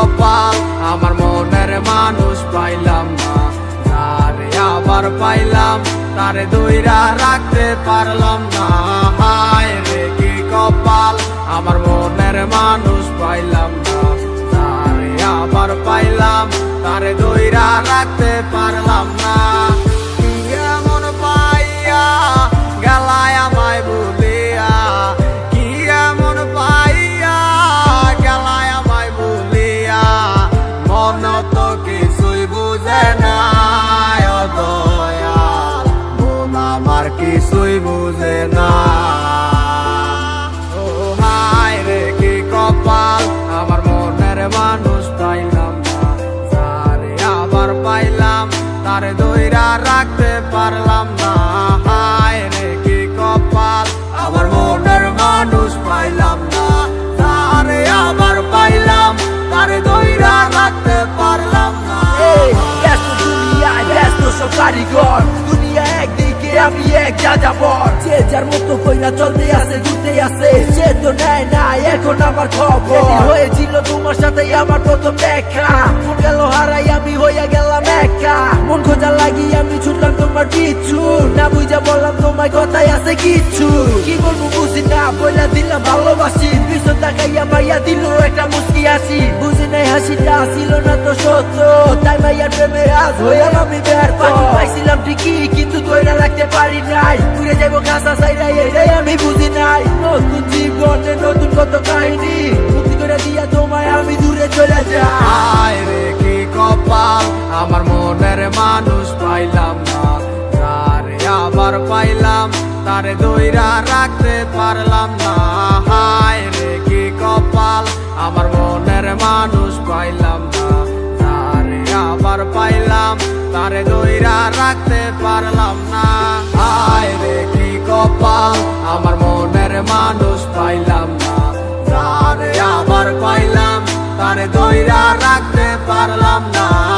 কপাল, আমার মনের মানুষ পাইলাম না। তারে আবার পাইলাম, তারে দইরা রাখতে পারলাম না। হায় রে, কি কপাল, আমার মনের মানুষ পাইলাম না। তারে আবার পাইলাম, তারে দইরা রাখতে পাইলাম না। তারে পারলাম না। দুনিয়ায়, ব্যস্ত সব কারিগর। দুনিয়া যার মতো কইরা চলতে আছে, ঘুরতে আছে, সে তো নেয় না এখন আমার হয়েছিল তোমার সাথে আমার প্রথম দেখা। মন গেল হারাই, আমি হইয়া গেলাম একা। মন খোঁজা লাগি আমি ছুটলাম তোমার পিছু। না বুঝা বললাম তোমার কথাই আছে কিছু। কি বলব বুঝি না, বইলা দিলাম ভালোবাসি। পিছন তাকাইয়া মাইয়া দিল একটা মুস্কি হাসি। বুঝি নাই হাসিটা ছিল না তো সত্য। তাই মাইয়ার প্রেমে আজ হইলাম আমি পাইছিলাম ঠিকই, কিন্তু ধরে রাখতে পারি নাই। ঘুরে যাব কাঁচা আমি বুঝি নাই। নতুন জীবনে নতুন কত কাহিনী। তার দৈরা রাখতে পারলাম না। হায় রে, কি কপাল। আমার মনের মানুষ পাইলাম না। তারে আবার পাইলাম। তার দৈরা রাখতে পারলাম না। হায় রে, কি কপাল। আমার মনের মানুষ পাইলাম না। তারে আবার পাইলাম। তারে দৈরা রাখতে পারলাম না।